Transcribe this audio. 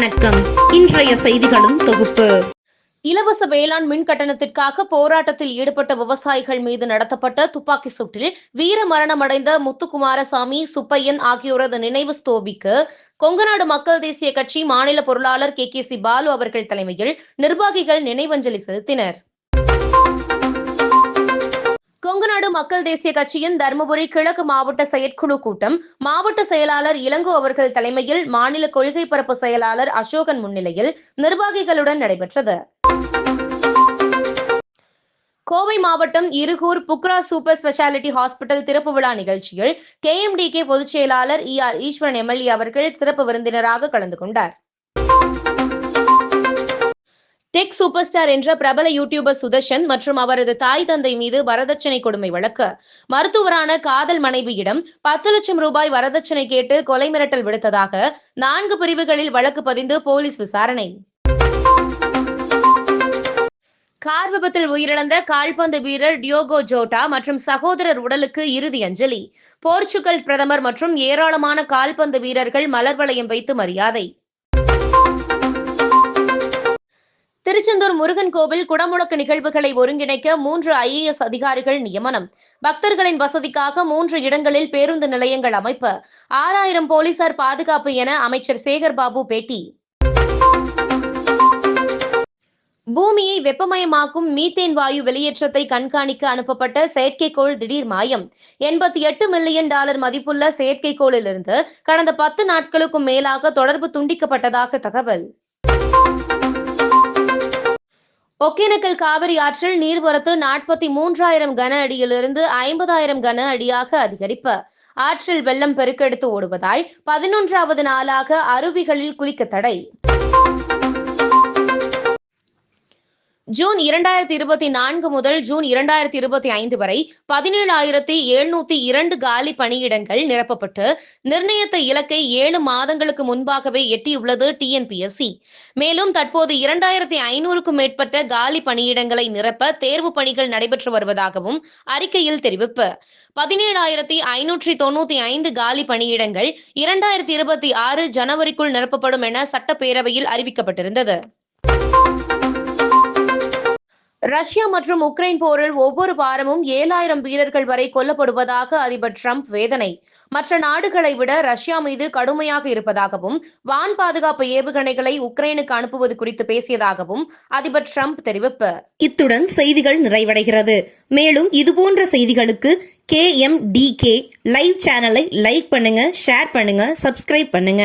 வணக்கம். இன்றைய செய்திகளும் தொகுப்பு. இலவச வேளாண் மின் கட்டணத்திற்காக போராட்டத்தில் ஈடுபட்ட விவசாயிகள் மீது நடத்தப்பட்ட துப்பாக்கி சூட்டில் வீர மரணமடைந்த முத்துக்குமாரசாமி சுப்பையன் ஆகியோரது நினைவு ஸ்தோபிக்கு கொங்கநாடு மக்கள் தேசிய கட்சி மாநில பொருளாளர் கே கே சி பாலு அவர்கள் தலைமையில் நிர்வாகிகள் நினைவஞ்சலி செலுத்தினர். கொங்குநாடு மக்கள் தேசிய கட்சியின் தருமபுரி கிழக்கு மாவட்ட செயற்குழு கூட்டம். மாவட்ட செயலாளர் இளங்கோ அவர்கள் தலைமையில் மாநில கொள்கை பரப்பு செயலாளர் அசோகன் முன்னிலையில் நிர்வாகிகளுடன் நடைபெற்றது. கோவை மாவட்டம் Irugur Bukra super speciality hospital திறப்பு விழா நிகழ்ச்சியில் கேஎம்டிகே பொதுச் செயலாளர் இ ஆர் ஈஸ்வரன் எம்எல்ஏ அவர்கள் சிறப்பு விருந்தினராக கலந்து கொண்டார். டெக் சூப்பர் ஸ்டார் என்ற பிரபல யூடியூபர் சுதர்ஷன் மற்றும் அவரது தாய் தந்தை மீது வரதட்சணை கொடுமை வழக்கு. மருத்துவரான காதல் மனைவியிடம் பத்து லட்சம் ரூபாய் வரதட்சணை கேட்டு கொலை மிரட்டல் விடுத்ததாக நான்கு பிரிவுகளில் வழக்கு பதிந்து போலீஸ் விசாரணை. கார் விபத்தில் உயிரிழந்த கால்பந்து வீரர் டியோகோ ஜோட்டா மற்றும் சகோதரர் உடலுக்கு இறுதி அஞ்சலி. போர்ச்சுகல் பிரதமர் மற்றும் ஏராளமான கால்பந்து வீரர்கள் மலர் வளையம் வைத்து மரியாதை. முருகன் கோவில் குடமுழக்கு நிகழ்வுகளை ஒருங்கிணைக்க மூன்று ஐஏஎஸ் அதிகாரிகள் நியமனம். பக்தர்களின் வசதிக்காக மூன்று இடங்களில் பேருந்து நிலையங்கள் அமைப்பு. ஆறாயிரம் போலீசார் பாதுகாப்பு என அமைச்சர் சேகர் பாபு பேட்டி. பூமியை வெப்பமயமாக்கும் மீத்தேன் வாயு வெளியேற்றத்தை கண்காணிக்க அனுப்பப்பட்ட செயற்கைக்கோள் திடீர் மாயம். எண்பத்தி எட்டு மில்லியன் டாலர் மதிப்புள்ள செயற்கைக்கோளிலிருந்து கடந்த பத்து நாட்களுக்கும் மேலாக தொடர்பு துண்டிக்கப்பட்டதாக தகவல். ஒகேனக்கல் காவிரி ஆற்றில் நீர்வரத்து நாற்பத்தி மூன்றாயிரம் கன அடியிலிருந்து ஐம்பதாயிரம் கன அடியாக அதிகரிப்பு. ஆற்றில் வெள்ளம் பெருக்கெடுத்து ஓடுவதால் பதினொன்றாவது நாளாக அருவிகளில் குளிக்க தடை. ஜூன் இரண்டாயிரத்தி இருபத்தி நான்கு முதல் ஜூன் இரண்டாயிரத்தி இருபத்தி ஐந்து வரை பதினேழாயிரத்தி எழுநூத்தி இரண்டு காலி பணியிடங்கள் நிரப்பப்பட்டு நிர்ணயித்த இலக்கை ஏழு மாதங்களுக்கு முன்பாகவே எட்டியுள்ளது டிஎன்பிஎஸ்சி மேலும் தற்போது இரண்டாயிரத்தி ஐநூறுக்கும் மேற்பட்ட காலி பணியிடங்களை நிரப்ப தேர்வு பணிகள் நடைபெற்று வருவதாகவும் அறிக்கையில் தெரிவிப்பு. பதினேழாயிரத்தி ஐநூற்றி தொண்ணூத்தி ஐந்து காலி பணியிடங்கள் இரண்டாயிரத்தி இருபத்தி ஆறு ஜனவரிக்குள் நிரப்பப்படும் என சட்டப்பேரவையில் அறிவிக்கப்பட்டிருந்தது. ரஷ்யா மற்றும் உக்ரைன் போரில் ஒவ்வொரு வாரமும் ஏழாயிரம் வீரர்கள் வரை கொல்லப்படுவதாக அதிபர் ட்ரம்ப் வேதனை. மற்ற நாடுகளை விட ரஷ்யா மீது கடுமையாக இருப்பதாகவும் வான் பாதுகாப்பு ஏவுகணைகளை உக்ரைனுக்கு அனுப்புவது குறித்து பேசியதாகவும் அதிபர் ட்ரம்ப் தெரிவிப்பு. இத்துடன் செய்திகள் நிறைவடைகிறது. மேலும் இதுபோன்ற செய்திகளுக்கு K M T K live சேனலை லைக் பண்ணுங்க ஷேர் பண்ணுங்க சப்ஸ்கிரைப் பண்ணுங்க.